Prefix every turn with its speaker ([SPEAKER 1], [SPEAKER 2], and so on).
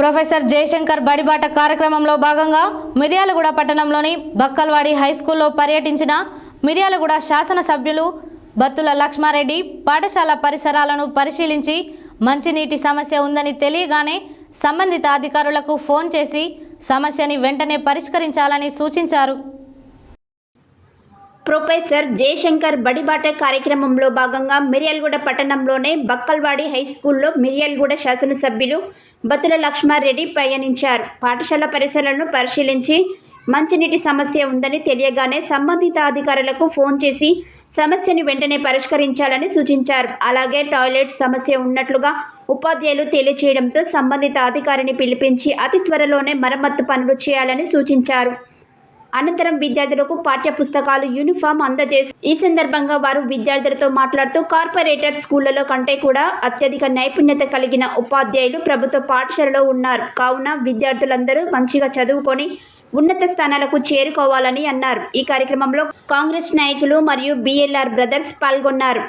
[SPEAKER 1] Professor Jayashankar బడిబాట కార్యక్రమంలో భాగంగా మిర్యాలగూడ పట్టణంలోని బక్కల్వాడి హై స్కూల్లో పర్యటించిన మిర్యాలగూడ శాసనసభ్యులు బత్తుల లక్ష్మారెడ్డి పాఠశాల పరిసరాలను పరిశీలించి మంచినీటి సమస్య ఉందని తెలియగానే సంబంధిత అధికారులకు ఫోన్ చేసి సమస్యని వెంటనే పరిష్కరించాలని సూచించారు.
[SPEAKER 2] ప్రొఫెసర్ జయశంకర్ బడిబాట కార్యక్రమంలో భాగంగా మిర్యాలగూడ పట్టణంలోనే బక్కల్వాడి హై స్కూల్లో మిర్యాలగూడ శాసనసభ్యులు బతుల లక్ష్మారెడ్డి పయనించారు పాఠశాల పరిసరాలను పరిశీలించి మంచినీటి సమస్య ఉందని తెలియగానే సంబంధిత అధికారులకు ఫోన్ చేసి సమస్యను వెంటనే పరిష్కరించాలని సూచించారు. అలాగే టాయిలెట్ సమస్య ఉన్నట్లుగా ఉపాధ్యాయులు తెలియచేయడంతో సంబంధిత అధికారిని పిలిపించి అతి త్వరలోనే మరమ్మత్తు పనులు చేయాలని సూచించారు. అనంతరం విద్యార్థులకు పాఠ్య పుస్తకాలు యూనిఫామ్ అందజేసి ఈ సందర్భంగా వారు విద్యార్థులతో మాట్లాడుతూ కార్పొరేటర్ స్కూళ్ళలో కంటే కూడా అత్యధిక నైపుణ్యత కలిగిన ఉపాధ్యాయులు ప్రభుత్వ పాఠశాలలో ఉన్నారు. కావున విద్యార్థులందరూ మంచిగా చదువుకొని ఉన్నత స్థానాలకు చేరుకోవాలని అన్నారు. ఈ కార్యక్రమంలో కాంగ్రెస్ నాయకులు మరియు బిఎల్ఆర్ బ్రదర్స్ పాల్గొన్నారు.